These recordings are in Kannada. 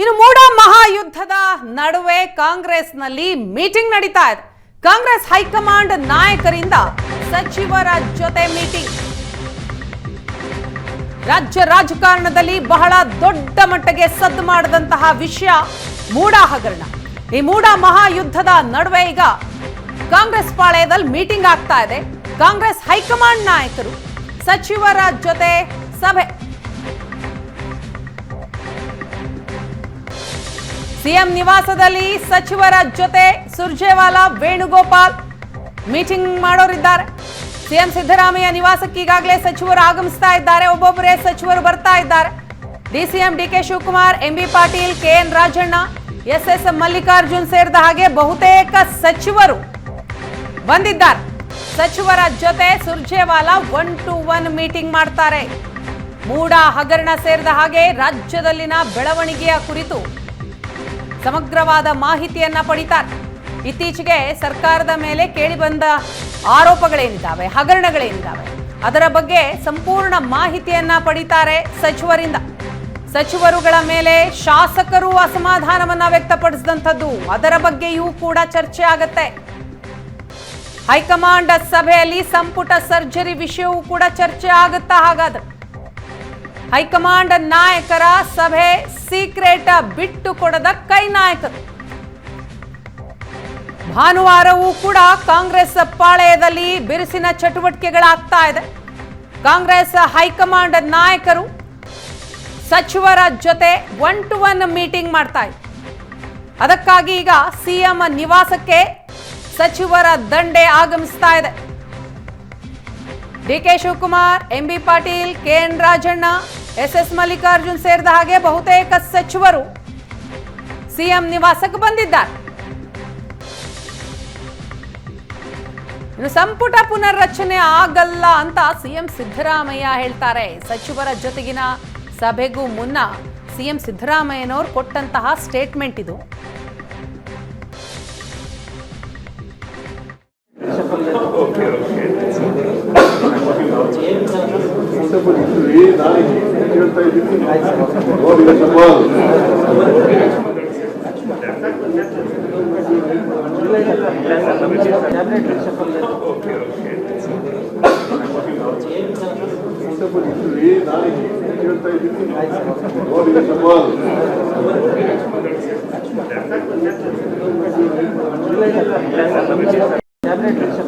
ಇನ್ನು ಮೂಡ ಮಹಾಯುದ್ಧದ ನಡುವೆ ಕಾಂಗ್ರೆಸ್ನಲ್ಲಿ ಮೀಟಿಂಗ್ ನಡೀತಾ ಇದೆ. ಕಾಂಗ್ರೆಸ್ ಹೈಕಮಾಂಡ್ ನಾಯಕರಿಂದ ಸಚಿವರ ಜೊತೆ ಮೀಟಿಂಗ್. ರಾಜ್ಯ ರಾಜಕಾರಣದಲ್ಲಿ ಬಹಳ ದೊಡ್ಡ ಮಟ್ಟಿಗೆ ಸದ್ದು ಮಾಡದಂತಹ ವಿಷಯ ಮೂಡ ಹಗರಣ. ಈ ಮೂಡ ಮಹಾಯುದ್ಧದ ನಡುವೆ ಈಗ ಕಾಂಗ್ರೆಸ್ ಪಾಳೆಯದಲ್ಲಿ ಮೀಟಿಂಗ್ ಆಗ್ತಾ ಇದೆ. ಕಾಂಗ್ರೆಸ್ ಹೈಕಮಾಂಡ್ ನಾಯಕರು ಸಚಿವರ ಜೊತೆ ಸಭೆ ಸಿಎಂ ನಿವಾಸದಲ್ಲಿ ಸಚಿವರ ಜೊತೆ ಸುರ್ಜೇವಾಲಾ, ವೇಣುಗೋಪಾಲ್ ಮೀಟಿಂಗ್ ಮಾಡೋರಿದ್ದಾರೆ. ಸಿಎಂ ಸಿದ್ದರಾಮಯ್ಯ ನಿವಾಸಕ್ಕೆ ಈಗಾಗಲೇ ಸಚಿವರು ಆಗಮಿಸ್ತಾ ಇದ್ದಾರೆ. ಒಬ್ಬೊಬ್ಬರೇ ಸಚಿವರು ಬರ್ತಾ ಇದ್ದಾರೆ. DCM DK Shivakumar MB Patil, K N Rajanna, S S Mallikarjun ಸೇರಿದ ಹಾಗೆ ಬಹುತೇಕ ಸಚಿವರು ಬಂದಿದ್ದಾರೆ. ಸಚಿವರ ಜೊತೆ Surjewala one to one meeting ಮಾಡ್ತಾರೆ. ಮೂಡ ಹಗರಣ ಸೇರಿದ ಹಾಗೆ ರಾಜ್ಯದಲ್ಲಿನ ಬೆಳವಣಿಗೆಯ ಕುರಿತು ಸಮಗ್ರವಾದ ಮಾಹಿತಿಯನ್ನ ಪಡಿತಾರೆ. ಇತ್ತೀಚೆಗೆ ಸರ್ಕಾರದ ಮೇಲೆ ಕೇಳಿಬಂದ ಆರೋಪಗಳೇನಿದ್ದಾವೆ ಹಗರಣಗಳೇನಿದ್ದಾವೆ ಅದರ ಬಗ್ಗೆ ಸಂಪೂರ್ಣ ಮಾಹಿತಿಯನ್ನ ಪಡಿತಾರೆ ಸಚಿವರಿಂದ. ಸಚಿವರುಗಳ ಮೇಲೆ ಶಾಸಕರು ಅಸಮಾಧಾನವನ್ನ ವ್ಯಕ್ತಪಡಿಸಿದಂಥದ್ದು, ಅದರ ಬಗ್ಗೆಯೂ ಕೂಡ ಚರ್ಚೆ ಆಗತ್ತೆ. ಹೈಕಮಾಂಡ್ ಸಭೆಯಲ್ಲಿ ಸಂಪುಟ ಸರ್ಜರಿ ವಿಷಯವೂ ಕೂಡ ಚರ್ಚೆ ಆಗುತ್ತಾ ಹಾಗಾದ್ರೆ. ಹೈಕಮಾಂಡ್ ನಾಯಕರ ಸಭೆ ಸೀಕ್ರೆಟ್ ಬಿಟ್ಟು ಕೊಡದ ಕೈ ನಾಯಕರು ಭಾನುವಾರವೂ ಕೂಡ ಕಾಂಗ್ರೆಸ್ ಪಾಳೆಯದಲ್ಲಿ ಬಿರುಸಿನ ಚಟುವಟಿಕೆಗಳಾಗ್ತಾ ಇದೆ. ಕಾಂಗ್ರೆಸ್ ಹೈಕಮಾಂಡ್ ನಾಯಕರು ಸಚಿವರ ಜೊತೆ ಒನ್ ಟು ಒನ್ ಮೀಟಿಂಗ್ ಮಾಡ್ತಾ ಇದೆ. ಅದಕ್ಕಾಗಿ ಈಗ ಸಿಎಂ ನಿವಾಸಕ್ಕೆ ಸಚಿವರ ದಂಡೆ ಆಗಮಿಸ್ತಾ ಇದೆ. D K Shivakumar MB Patil, K N Rajanna S S Mallikarjun ಸೇರಿದ ಹಾಗೆ ಬಹುತೇಕ ಸಚಿವರು ಸಿಎಂ ನಿವಾಸಕ್ಕೆ ಬಂದಿದ್ದಾರೆ. ಇನ್ನು ಸಂಪುಟ ಪುನರ್ರಚನೆ ಆಗಲ್ಲ ಅಂತ ಸಿಎಂ ಸಿದ್ದರಾಮಯ್ಯ ಹೇಳ್ತಾರೆ. ಸಚಿವರ ಜೊತೆಗಿನ ಸಭೆಗೂ ಮುನ್ನ ಸಿಎಂ ಸಿದ್ದರಾಮಯ್ಯನವರು ಕೊಟ್ಟಂತಹ ಸ್ಟೇಟ್ಮೆಂಟ್ ಇದು. Você pode destruir, dá e Você tá pode evitando. Ô, vida chamando. Tá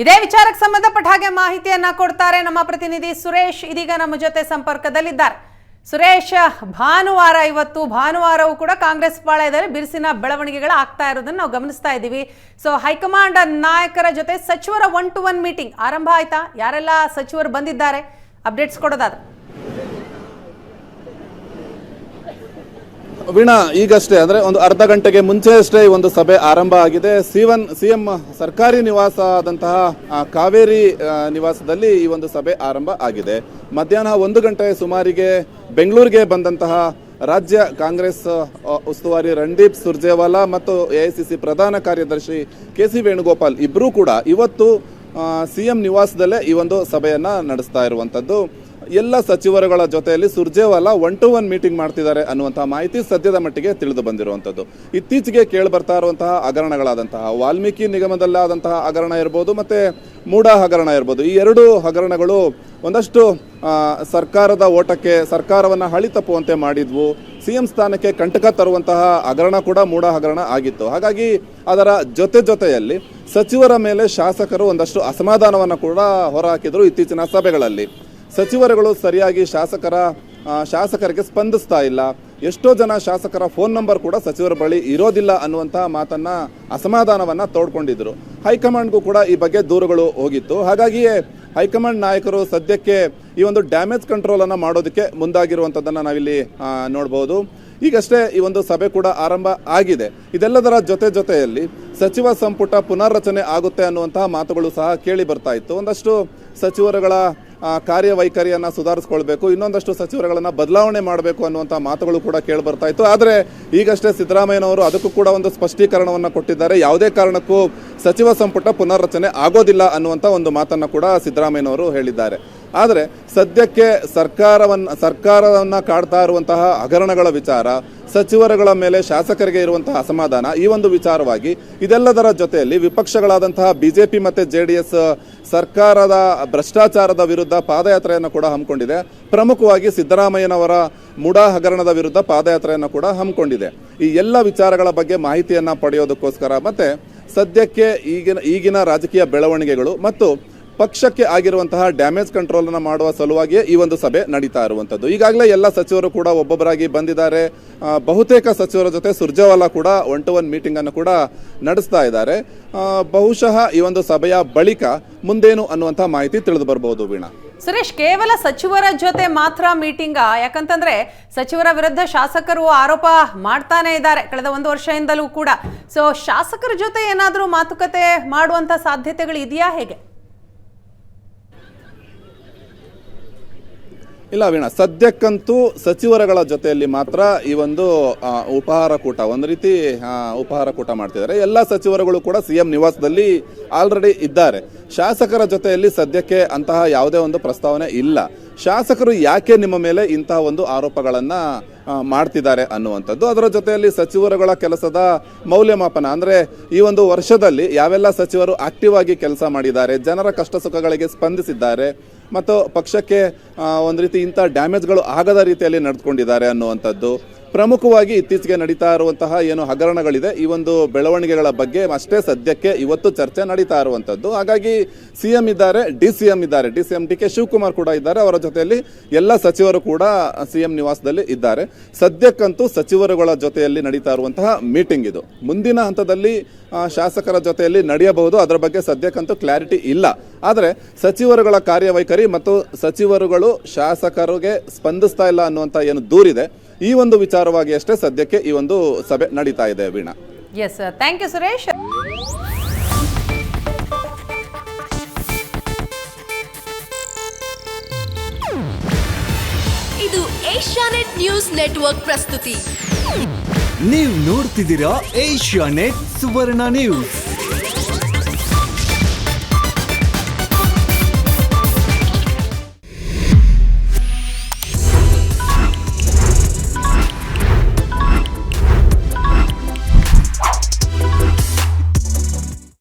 ಇದೇ ವಿಚಾರಕ್ಕೆ ಸಂಬಂಧಪಟ್ಟ ಹಾಗೆ ಮಾಹಿತಿಯನ್ನ ಕೊಡ್ತಾರೆ ನಮ್ಮ ಪ್ರತಿನಿಧಿ ಸುರೇಶ್. ಇದೀಗ ನಮ್ಮ ಜೊತೆ ಸಂಪರ್ಕದಲ್ಲಿದ್ದಾರೆ. ಸುರೇಶ್, ಭಾನುವಾರ ಇವತ್ತು, ಭಾನುವಾರವೂ ಕೂಡ ಕಾಂಗ್ರೆಸ್ ಪಾಳಯದಲ್ಲಿ ಬಿರುಸಿನ ಬೆಳವಣಿಗೆಗಳು ಆಗ್ತಾ ಇರೋದನ್ನ ನಾವು ಗಮನಿಸ್ತಾ ಇದ್ದೀವಿ. ಸೊ ಹೈಕಮಾಂಡ್ ನಾಯಕರ ಜೊತೆ ಸಚಿವರ ಒನ್ ಟು ಒನ್ ಮೀಟಿಂಗ್ ಆರಂಭ ಆಯ್ತಾ? ಯಾರೆಲ್ಲ ಸಚಿವರು ಬಂದಿದ್ದಾರೆ? ಅಪ್ಡೇಟ್ಸ್ ಕೊಡೋದಾದ್ರೆ. ವೀಣಾ, ಈಗಷ್ಟೇ, ಅಂದ್ರೆ ಒಂದು ಅರ್ಧ ಗಂಟೆಗೆ ಮುಂಚೆಯಷ್ಟೇ ಈ ಒಂದು ಸಭೆ ಆರಂಭ ಆಗಿದೆ. ಸಿವನ್ ಸಿಎಂ ಸರ್ಕಾರಿ ನಿವಾಸ ಆದಂತಹ ಕಾವೇರಿ ನಿವಾಸದಲ್ಲಿ ಈ ಒಂದು ಸಭೆ ಆರಂಭ ಆಗಿದೆ. ಮಧ್ಯಾಹ್ನ ಒಂದು ಗಂಟೆ ಸುಮಾರಿಗೆ ಬೆಂಗಳೂರಿಗೆ ಬಂದಂತಹ ರಾಜ್ಯ ಕಾಂಗ್ರೆಸ್ ಉಸ್ತುವಾರಿ ರಣದೀಪ್ ಸುರ್ಜೇವಾಲಾ ಮತ್ತು ಎಐಸಿಸಿ ಪ್ರಧಾನ ಕಾರ್ಯದರ್ಶಿ ಕೆ ಸಿ ವೇಣುಗೋಪಾಲ್ ಇಬ್ಬರೂ ಕೂಡ ಇವತ್ತು ಸಿಎಂ ನಿವಾಸದಲ್ಲೇ ಈ ಒಂದು ಸಭೆಯನ್ನ ನಡೆಸ್ತಾ ಇರುವಂತದ್ದು. ಎಲ್ಲ ಸಚಿವರುಗಳ ಜೊತೆಯಲ್ಲಿ Surjewala one to one meeting ಮಾಡ್ತಿದ್ದಾರೆ ಅನ್ನುವಂತಹ ಮಾಹಿತಿ ಸದ್ಯದ ಮಟ್ಟಿಗೆ ತಿಳಿದು ಬಂದಿರುವಂಥದ್ದು ಇತ್ತೀಚೆಗೆ ಕೇಳಿ ಬರ್ತಾ ಇರುವಂತಹ ಹಗರಣಗಳಾದಂತಹ ವಾಲ್ಮೀಕಿ ನಿಗಮದಲ್ಲಾದಂತಹ ಹಗರಣ ಇರ್ಬೋದು ಮತ್ತೆ ಮೂಡ ಹಗರಣ ಇರ್ಬೋದು. ಈ ಎರಡು ಹಗರಣಗಳು ಒಂದಷ್ಟು ಸರ್ಕಾರದ ಓಟಕ್ಕೆ, ಸರ್ಕಾರವನ್ನು ಹಳಿ ತಪ್ಪುವಂತೆ ಮಾಡಿದ್ವು. ಸಿ ಎಂ ಸ್ಥಾನಕ್ಕೆ ಕಂಟಕ ತರುವಂತಹ ಹಗರಣ ಕೂಡ ಮೂಡ ಹಗರಣ ಆಗಿತ್ತು. ಹಾಗಾಗಿ ಅದರ ಜೊತೆ ಜೊತೆಯಲ್ಲಿ ಸಚಿವರ ಮೇಲೆ ಶಾಸಕರು ಒಂದಷ್ಟು ಅಸಮಾಧಾನವನ್ನು ಕೂಡ ಹೊರಹಾಕಿದರು ಇತ್ತೀಚಿನ ಸಭೆಗಳಲ್ಲಿ. ಸಚಿವರುಗಳು ಸರಿಯಾಗಿ ಶಾಸಕರ ಶಾಸಕರಿಗೆ ಸ್ಪಂದಿಸ್ತಾ ಇಲ್ಲ. ಎಷ್ಟೋ ಜನ ಶಾಸಕರ ಫೋನ್ ನಂಬರ್ ಕೂಡ ಸಚಿವರ ಬಳಿ ಇರೋದಿಲ್ಲ ಅನ್ನುವಂತಹ ಮಾತನ್ನ ಅಸಮಾಧಾನವನ್ನ ತೋಡ್ಕೊಂಡಿದ್ರು. ಹೈಕಮಾಂಡ್ಗೂ ಕೂಡ ಈ ಬಗ್ಗೆ ದೂರುಗಳು ಹೋಗಿತ್ತು. ಹಾಗಾಗಿಯೇ ಹೈಕಮಾಂಡ್ ನಾಯಕರು ಸದ್ಯಕ್ಕೆ ಈ ಒಂದು ಡ್ಯಾಮೇಜ್ ಕಂಟ್ರೋಲ್ ಅನ್ನ ಮಾಡೋದಕ್ಕೆ ಮುಂದಾಗಿರುವಂತದ್ದನ್ನ ನಾವಿಲ್ಲಿ ನೋಡಬಹುದು ಈಗಷ್ಟೇ ಈ ಒಂದು ಸಭೆ ಕೂಡ ಆರಂಭ ಆಗಿದೆ. ಇದೆಲ್ಲದರ ಜೊತೆ ಜೊತೆಯಲ್ಲಿ ಸಚಿವ ಸಂಪುಟ ಪುನರ್ರಚನೆ ಆಗುತ್ತೆ ಅನ್ನುವಂತಹ ಮಾತುಗಳು ಸಹ ಕೇಳಿ ಬರ್ತಾ ಇತ್ತು. ಒಂದಷ್ಟು ಸಚಿವರುಗಳ ಕಾರ್ಯವೈಖರಿಯನ್ನ ಸುಧಾರಿಸ್ಕೊಳ್ಬೇಕು. ಇನ್ನೊಂದಷ್ಟು ಸಚಿವರುಗಳನ್ನು ಬದಲಾವಣೆ ಮಾಡಬೇಕು ಅನ್ನುವಂಥ ಮಾತುಗಳು ಕೂಡ ಕೇಳಿ ಬರ್ತಾ ಇತ್ತು. ಆದರೆ ಈಗಷ್ಟೇ ಸಿದ್ದರಾಮಯ್ಯನವರು ಅದಕ್ಕೂ ಕೂಡ ಒಂದು ಸ್ಪಷ್ಟೀಕರಣವನ್ನು ಕೊಟ್ಟಿದ್ದಾರೆ. ಯಾವುದೇ ಕಾರಣಕ್ಕೂ ಸಚಿವ ಸಂಪುಟ ಪುನರ್ರಚನೆ ಆಗೋದಿಲ್ಲ ಅನ್ನುವಂಥ ಒಂದು ಮಾತನ್ನು ಕೂಡ ಸಿದ್ದರಾಮಯ್ಯನವರು ಹೇಳಿದ್ದಾರೆ. ಆದರೆ ಸದ್ಯಕ್ಕೆ ಸರ್ಕಾರವನ್ನು ಸರ್ಕಾರವನ್ನು ಕಾಡ್ತಾ ಇರುವಂತಹ ಹಗರಣಗಳ ವಿಚಾರ, ಸಚಿವರುಗಳ ಮೇಲೆ ಶಾಸಕರಿಗೆ ಇರುವಂತಹ ಅಸಮಾಧಾನ, ಈ ಒಂದು ವಿಚಾರವಾಗಿ ಇದೆಲ್ಲದರ ಜೊತೆಯಲ್ಲಿ ವಿಪಕ್ಷಗಳಾದಂತಹ ಬಿಜೆಪಿ ಮತ್ತು ಜೆ ಡಿ ಎಸ್ ಸರ್ಕಾರದ ಭ್ರಷ್ಟಾಚಾರದ ವಿರುದ್ಧ ಪಾದಯಾತ್ರೆಯನ್ನು ಕೂಡ ಹಮ್ಮಿಕೊಂಡಿದೆ. ಪ್ರಮುಖವಾಗಿ ಸಿದ್ದರಾಮಯ್ಯನವರ ಮುಡಾ ಹಗರಣದ ವಿರುದ್ಧ ಪಾದಯಾತ್ರೆಯನ್ನು ಕೂಡ ಹಮ್ಮಿಕೊಂಡಿದೆ. ಈ ಎಲ್ಲ ವಿಚಾರಗಳ ಬಗ್ಗೆ ಮಾಹಿತಿಯನ್ನು ಪಡೆಯೋದಕ್ಕೋಸ್ಕರ ಮತ್ತು ಸದ್ಯಕ್ಕೆ ಈಗಿನ ಈಗಿನ ರಾಜಕೀಯ ಬೆಳವಣಿಗೆಗಳು ಮತ್ತು ಪಕ್ಷಕ್ಕೆ ಆಗಿರುವಂತಹ ಡ್ಯಾಮೇಜ್ ಕಂಟ್ರೋಲ್ ಅನ್ನ ಮಾಡುವ ಸಲುವಾಗಿಯೇ ಈ ಒಂದು ಸಭೆ ನಡೀತಾ ಇರುವಂತದ್ದು. ಈಗಾಗಲೇ ಎಲ್ಲ ಸಚಿವರು ಕೂಡ ಒಬ್ಬೊಬ್ಬರಾಗಿ ಬಂದಿದ್ದಾರೆ. ಬಹುತೇಕ ಸಚಿವರ ಜೊತೆ ಸುರ್ಜೇವಾಲಾ ಕೂಡ ಒನ್ ಟು ಒನ್ ಮೀಟಿಂಗ್ ಅನ್ನು ಕೂಡ ನಡೆಸ್ತಾ ಇದ್ದಾರೆ. ಬಹುಶಃ ಈ ಒಂದು ಸಭೆಯ ಬಳಿಕ ಮುಂದೇನು ಅನ್ನುವಂತಹ ಮಾಹಿತಿ ತಿಳಿದು ಬರಬಹುದು ವೀಣಾ. ಸುರೇಶ್, ಕೇವಲ ಸಚಿವರ ಜೊತೆ ಮಾತ್ರ ಮೀಟಿಂಗ? ಯಾಕಂತಂದ್ರೆ ಸಚಿವರ ವಿರುದ್ಧ ಶಾಸಕರು ಆರೋಪ ಮಾಡ್ತಾನೆ ಇದ್ದಾರೆ ಕಳೆದ ಒಂದು ವರ್ಷದಿಂದಲೂ ಕೂಡ. ಸೊ ಶಾಸಕರ ಜೊತೆ ಏನಾದರೂ ಮಾತುಕತೆ ಮಾಡುವಂತ ಸಾಧ್ಯತೆಗಳು ಇದೆಯಾ ಹೇಗೆ? ಇಲ್ಲ ವೀಣ, ಸದ್ಯಕ್ಕಂತೂ ಸಚಿವರುಗಳ ಜೊತೆಯಲ್ಲಿ ಮಾತ್ರ ಈ ಒಂದು ಉಪಹಾರ ಕೂಟ, ಒಂದು ರೀತಿ ಉಪಹಾರ ಕೂಟ ಮಾಡ್ತಿದ್ದಾರೆ. ಎಲ್ಲ ಸಚಿವರುಗಳು ಕೂಡ ಸಿಎಂ ನಿವಾಸದಲ್ಲಿ ಆಲ್ರೆಡಿ ಇದ್ದಾರೆ. ಶಾಸಕರ ಜೊತೆಯಲ್ಲಿ ಸದ್ಯಕ್ಕೆ ಅಂತಹ ಯಾವುದೇ ಒಂದು ಪ್ರಸ್ತಾವನೆ ಇಲ್ಲ. ಶಾಸಕರು ಯಾಕೆ ನಿಮ್ಮ ಮೇಲೆ ಇಂತಹ ಒಂದು ಆರೋಪಗಳನ್ನು ಮಾಡ್ತಿದ್ದಾರೆ ಅನ್ನುವಂಥದ್ದು. ಅದರ ಜೊತೆಯಲ್ಲಿ ಸಚಿವರುಗಳ ಕೆಲಸದ ಮೌಲ್ಯಮಾಪನ, ಅಂದರೆ ಈ ಒಂದು ವರ್ಷದಲ್ಲಿ ಯಾವೆಲ್ಲ ಸಚಿವರು ಆಕ್ಟಿವ್ ಆಗಿ ಕೆಲಸ ಮಾಡಿದ್ದಾರೆ, ಜನರ ಕಷ್ಟ ಸುಖಗಳಿಗೆ ಸ್ಪಂದಿಸಿದ್ದಾರೆ ಮತ್ತು ಪಕ್ಷಕ್ಕೆ ಒಂದು ರೀತಿ ಇಂಥ ಡ್ಯಾಮೇಜ್ಗಳು ಆಗದ ರೀತಿಯಲ್ಲಿ ನಡೆದುಕೊಂಡಿದ್ದಾರೆ ಅನ್ನುವಂಥದ್ದು. ಪ್ರಮುಖವಾಗಿ ಇತ್ತೀಚೆಗೆ ನಡೀತಾ ಇರುವಂತಹ ಏನು ಹಗರಣಗಳಿದೆ, ಈ ಒಂದು ಬೆಳವಣಿಗೆಗಳ ಬಗ್ಗೆ ಅಷ್ಟೇ ಸದ್ಯಕ್ಕೆ ಇವತ್ತು ಚರ್ಚೆ ನಡೀತಾ ಇರುವಂಥದ್ದು ಹಾಗಾಗಿ ಸಿ ಎಂ ಇದ್ದಾರೆ, ಡಿ ಸಿ ಎಂ ಇದ್ದಾರೆ. D C M D K Shivakumar ಕೂಡ ಇದ್ದಾರೆ. ಅವರ ಜೊತೆಯಲ್ಲಿ ಎಲ್ಲ ಸಚಿವರು ಕೂಡ ಸಿ ಎಂ ನಿವಾಸದಲ್ಲಿ ಇದ್ದಾರೆ. ಸದ್ಯಕ್ಕಂತೂ ಸಚಿವರುಗಳ ಜೊತೆಯಲ್ಲಿ ನಡೀತಾ ಇರುವಂತಹ ಮೀಟಿಂಗ್ ಇದು. ಮುಂದಿನ ಹಂತದಲ್ಲಿ ಶಾಸಕರ ಜೊತೆಯಲ್ಲಿ ನಡೆಯಬಹುದು. ಅದರ ಬಗ್ಗೆ ಸದ್ಯಕ್ಕಂತೂ ಕ್ಲಾರಿಟಿ ಇಲ್ಲ. ಆದರೆ ಸಚಿವರುಗಳ ಕಾರ್ಯವೈಖರಿ ಮತ್ತು ಸಚಿವರುಗಳು ಶಾಸಕರಿಗೆ ಸ್ಪಂದಿಸ್ತಾ ಇಲ್ಲ ಅನ್ನುವಂಥ ಏನು ದೂರಿದೆ ಈ ಒಂದು ವಿಚಾರವಾಗಿ ಅಷ್ಟೇ ಸದ್ಯಕ್ಕೆ ಈ ಒಂದು ಸಭೆ ನಡೀತಾ ಇದೆ Veena. Yes thank you Suresh ಇದು ಏಷ್ಯಾನೆಟ್ ನ್ಯೂಸ್ ನೆಟ್ವರ್ಕ್ ಪ್ರಸ್ತುತಿ. ನೀವು ನೋಡ್ತಿದ್ದೀರಾ ಏಷ್ಯಾನೆಟ್ ಸುವರ್ಣ ನ್ಯೂಸ್.